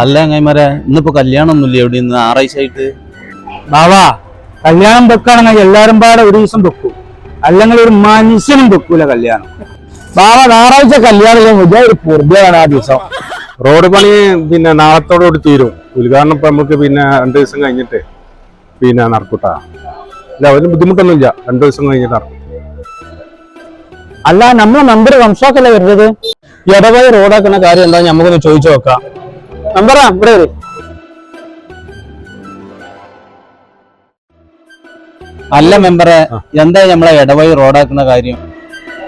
അല്ല അങ്ങന്മാരെ ഇന്നിപ്പോ കല്യാണം ഒന്നുമില്ല എവിടെ നിന്ന് ബാവാ കല്യാണം വെക്കാണെങ്കിൽ എല്ലാരും പാടെ ഒരു ദിവസം വെക്കും. അല്ലെങ്കിൽ ഒരു മനുഷ്യനും വെക്കൂല കല്യാണം. ബാവ ഞായറാഴ്ച കല്യാണം ഒരു പൊറുതിയാണ് ആ ദിവസം. റോഡ് പണി പിന്നെ നാളത്തോടുകൂടി തീരും. ഉദ്ഘാടനം ഇപ്പൊ നമുക്ക് പിന്നെ രണ്ടു ദിവസം കഴിഞ്ഞിട്ട് പിന്നെ നടക്കൂട്ടാ. ഇല്ല അതിന് ബുദ്ധിമുട്ടൊന്നുമില്ല. രണ്ടു ദിവസം കഴിഞ്ഞിട്ട് നടക്കും. അല്ല നമ്മളെ നമ്പർ വംശാക്കല്ലേ വരുന്നത്? ഇടവഴി റോഡാക്കുന്ന കാര്യം എന്താ നമുക്കൊന്ന് ചോദിച്ചു നോക്കാം. നമ്പറാ ഇവിടെ വരും. അല്ല മെമ്പറെ എന്താ നമ്മളെ ഇടവഴി റോഡാക്കുന്ന കാര്യം?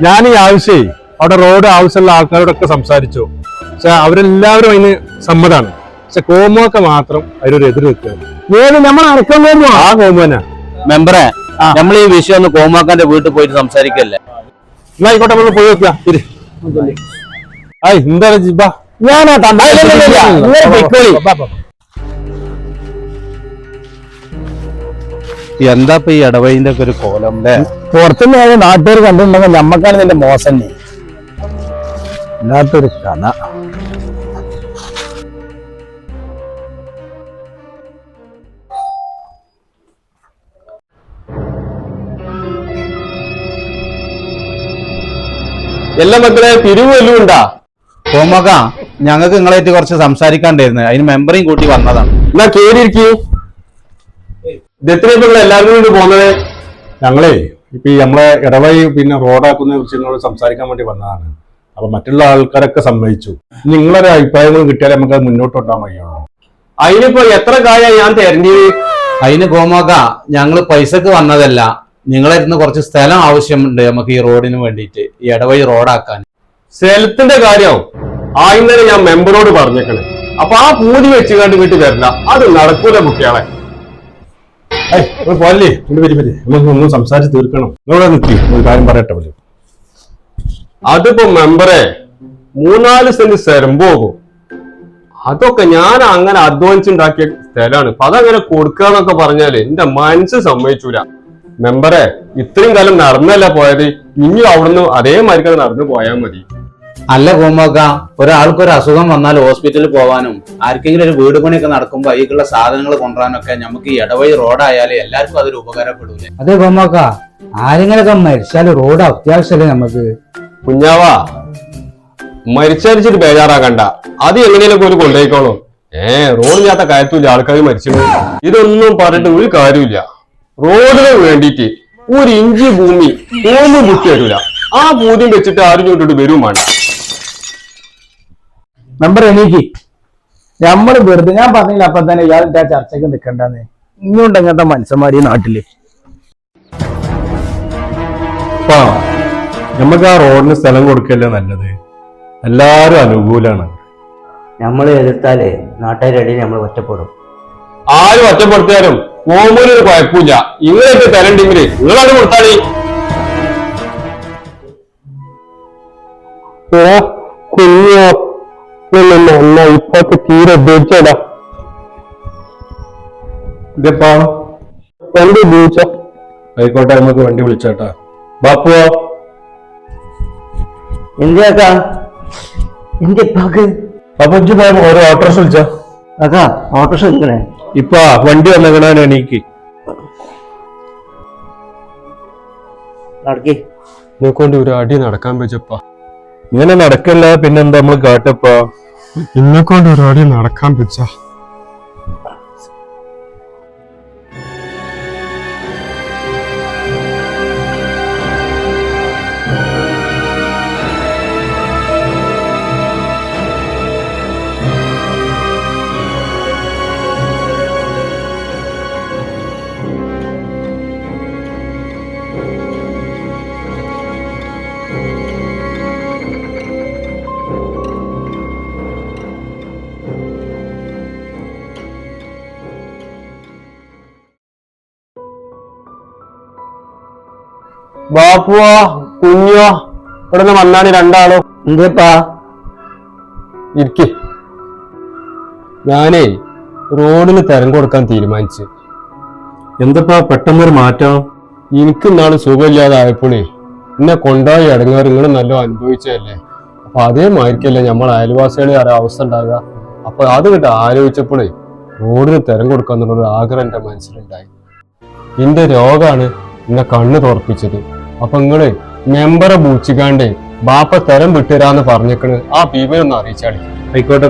ഞാൻ ഈ ആവശ്യേ അവിടെ റോഡ് ആവശ്യമുള്ള ആൾക്കാരോടൊക്കെ സംസാരിച്ചു. പക്ഷെ അവരെല്ലാവരും അതിന് സമ്മതാണ്. പക്ഷെ കോമൊക്കെ മാത്രം അവരൊരു എതിർ നിൽക്കുകയാണ് ഏത് നമ്മൾ അടക്കം ആ കോമോനാ മെമ്പറെ നമ്മൾ ഈ വിഷയം ഒന്ന് കോമാക്കാന്റെ വീട്ടിൽ പോയിട്ട് സംസാരിക്കല്ലേ? എന്നാ ആയിക്കോട്ടെ നമ്മൾ പോയി. ആയ് എന്താണ് ജിബ ഞാനാ എന്താ ഇപ്പൊ ഈ ഇടവഴിന്റെ ഒക്കെ ഒരു കോലം അല്ലേ പുറത്തുനിന്ന് നാട്ടുകാർ കണ്ടിട്ടുണ്ടെങ്കിൽ നമ്മക്കാണ് ഇതിന്റെ മോശം ഇല്ലാത്തൊരു കഥ. എല്ലാ മക്കളെ പിരിവ് ഉണ്ടാ ഞങ്ങൾക്ക് നിങ്ങളായിട്ട് കുറച്ച് സംസാരിക്കാണ്ടായിരുന്നു. അതിന് മെമ്പറേയും കൂട്ടി വന്നതാണ്. എന്നാ കേറിയിരിക്കൂ. ഇതെത്ര നിങ്ങൾ എല്ലാവരും കൂടി പോകുന്നത് ഞങ്ങളേ ഇപ്പൊ ഈ നമ്മളെ ഇടവഴി പിന്നെ റോഡാക്കുന്ന കുറിച്ച് നിങ്ങളോട് സംസാരിക്കാൻ വേണ്ടി വന്നതാണ്. അപ്പൊ മറ്റുള്ള ആൾക്കാരൊക്കെ സമ്മതിച്ചു. നിങ്ങളൊരു അഭിപ്രായങ്ങൾ കിട്ടിയാൽ നമുക്ക് മുന്നോട്ട് കൊണ്ടാൻ വഴിയുള്ളൂ. അതിനിപ്പോ എത്ര കായ ഞാൻ തരേണ്ടത്? അതിന് ഗോമാക്ക ഞങ്ങൾ പൈസക്ക് വന്നതല്ല. നിങ്ങളായിരുന്നു കുറച്ച് സ്ഥലം ആവശ്യമുണ്ട് നമുക്ക് ഈ റോഡിന് വേണ്ടിയിട്ട് ഈ ഇടവഴി റോഡാക്കാൻ. സ്ഥലത്തിന്റെ കാര്യം? ആദ്യം ഇന്നലെ ഞാൻ മെമ്പറോട് പറഞ്ഞേക്കണ്. അപ്പൊ ആ പൂതി വെച്ച് കണ്ട് വീട്ടിൽ വരില്ല അത് നടക്കൂല കുട്ടികളെ. പോലെ ഇങ്ങോട്ട് വരി വരി. നമുക്ക് ഒന്നും സംസാരിച്ച് തീർക്കണം. ഒരു കാര്യം പറയട്ടെ പോലെ അതിപ്പോ മെമ്പറെ മൂന്നാൽ സെന്റ് സ്ഥലം പോകും. അതൊക്കെ ഞാൻ അങ്ങനെ അധ്വാനിച്ചുണ്ടാക്കിയ സ്ഥലമാണ്. അപ്പൊ അതങ്ങനെ കൊടുക്കാന്നൊക്കെ പറഞ്ഞാൽ എന്റെ മനസ്സ് സമ്മതിച്ചൂല. മെമ്പറെ ഇത്രയും കാലം നടന്നല്ല പോയത്. ഇനി അവിടുന്ന് അതേ മരിക്കാതെ നടന്നു പോയാൽ മതി. അല്ല കോമക്ക ഒരാൾക്ക് ഒരു അസുഖം വന്നാൽ ഹോസ്പിറ്റലിൽ പോകാനും ആർക്കെങ്കിലും ഒരു വീട് പണിയൊക്കെ നടക്കുമ്പോൾ അതിലേക്കുള്ള സാധനങ്ങൾ കൊണ്ടുവരാനൊക്കെ നമുക്ക് ഈ ഇടവഴി റോഡായാലും എല്ലാവർക്കും അതൊരു ഉപകാരപ്പെടൂലേ? അതെ കൊമ്മക്ക ആരെങ്കിലൊക്കെ മരിച്ചാൽ റോഡ് അത്യാവശ്യമല്ലേ നമുക്ക് കുഞ്ഞാവാ മരിച്ചരിച്ചിട്ട് ബേജാറാക്കണ്ട അത് എങ്ങനെയൊക്കെ ഒരു കൊണ്ടുപോയിക്കോളൂ ഏ റോഡില്ലാത്ത കാര്യത്തില്ല ആൾക്കാർ മരിച്ചു ഇതൊന്നും പറഞ്ഞിട്ട് ഒരു കാര്യമില്ല റോഡിന് വേണ്ടിയിട്ട് ഒരു ഇഞ്ചി ഭൂമി മൂന്ന് മുട്ടി തരൂല ആ ഭൂമിയും വെച്ചിട്ട് ആരും ഇങ്ങോട്ട് വരും വേണ്ട. നമ്പർ എനിക്ക് നമ്മൾ വെറുതെ ഞാൻ പറഞ്ഞില്ല അപ്പൊ തന്നെ ഇയാൾ ആ ചർച്ചയ്ക്ക് നിൽക്കണ്ടെന്ന് ഇങ്ങോട്ട് എങ്ങനത്തെ മനുഷ്യന്മാർ ഈ നാട്ടിൽ. നമുക്ക് ആ റോഡിന് സ്ഥലം കൊടുക്കല്ലേ നല്ലത്? എല്ലാരും അനുകൂലാണ്. നമ്മൾ എതിർത്താലേ നാട്ടുകാരുടെ നമ്മൾ ഒറ്റപ്പെടും. ആരും ഒറ്റപ്പെടുത്തിയാലും കോമൂലൊരു കുഴപ്പമില്ല. ഇങ്ങനെയൊക്കെ തരണ്ടെങ്കിൽ നിങ്ങളത് ഓ കുഞ്ഞോ. ഇപ്പൊക്കെ തീരെ ഉപയോഗിച്ചടാ ഇതപ്പാ വണ്ടി ഉപയോഗിച്ച ആയിക്കോട്ടെ നമുക്ക് വണ്ടി വിളിച്ചാട്ടാ. ബാപ്പുവോ എന്തിയാക്കാ? എന്റെ പക് അപ്പൊ ഇജ്ജ് പോയ ഓരോ ഓട്ടോറിക്ഷ വിളിച്ച. അക്കാ ഓട്ടോറിക്ഷ വിളിക്കണേ ഇപ്പൊ വണ്ടി വന്നേക്കണ എണീക്ക്. നടക്കി. കൊണ്ട് ഒരു അടി നടക്കാൻ വെച്ചപ്പാ ഇങ്ങനെ നടക്കല്ല പിന്നെന്താ നമ്മൾ കാട്ടപ്പാ? ഇന്നെ കൊണ്ട് നടക്കാൻ വെച്ച ബാപ്പുവോ കുഞ്ഞോ ഇവിടെ നിന്ന് വന്നാണ് രണ്ടാളും. എന്തേപ്പാ ഇരിക്കെ. ഞാനേ റോഡിന് തരം കൊടുക്കാൻ തീരുമാനിച്ചു. എന്തപ്പാ പെട്ടെന്നൊരു മാറ്റം? എനിക്ക് ഇന്നാൾ സുഖമില്ലാതായപ്പോഴേ എന്നെ കൊണ്ടുപോയി ഇടങ്ങാറ് നിങ്ങൾ നല്ല അനുഭവിച്ചതല്ലേ? അപ്പൊ അതേമായിരിക്കല്ലേ നമ്മൾ അയൽവാസികളെ ഒരു അവസ്ഥ ഉണ്ടാകുക അപ്പൊ അത് കിட்ட ആലോചിച്ചപ്പോഴേ റോഡിന് തരം കൊടുക്കാന്നുള്ള ഒരു ആഗ്രഹം എന്റെ മനസ്സിലുണ്ടായി. എന്റെ രോഗമാണ് എന്നെ കണ്ണ് തുറപ്പിച്ചത്. അപ്പൊ നിങ്ങൾ മെമ്പറെ ബൂച്ചിക്കാണ്ട് ബാപ്പ തരം വിട്ടുതരാന്ന് പറഞ്ഞേക്കണ്. ആ ഭീമനൊന്ന് അറിയിച്ചാളി ആയിക്കോട്ടെ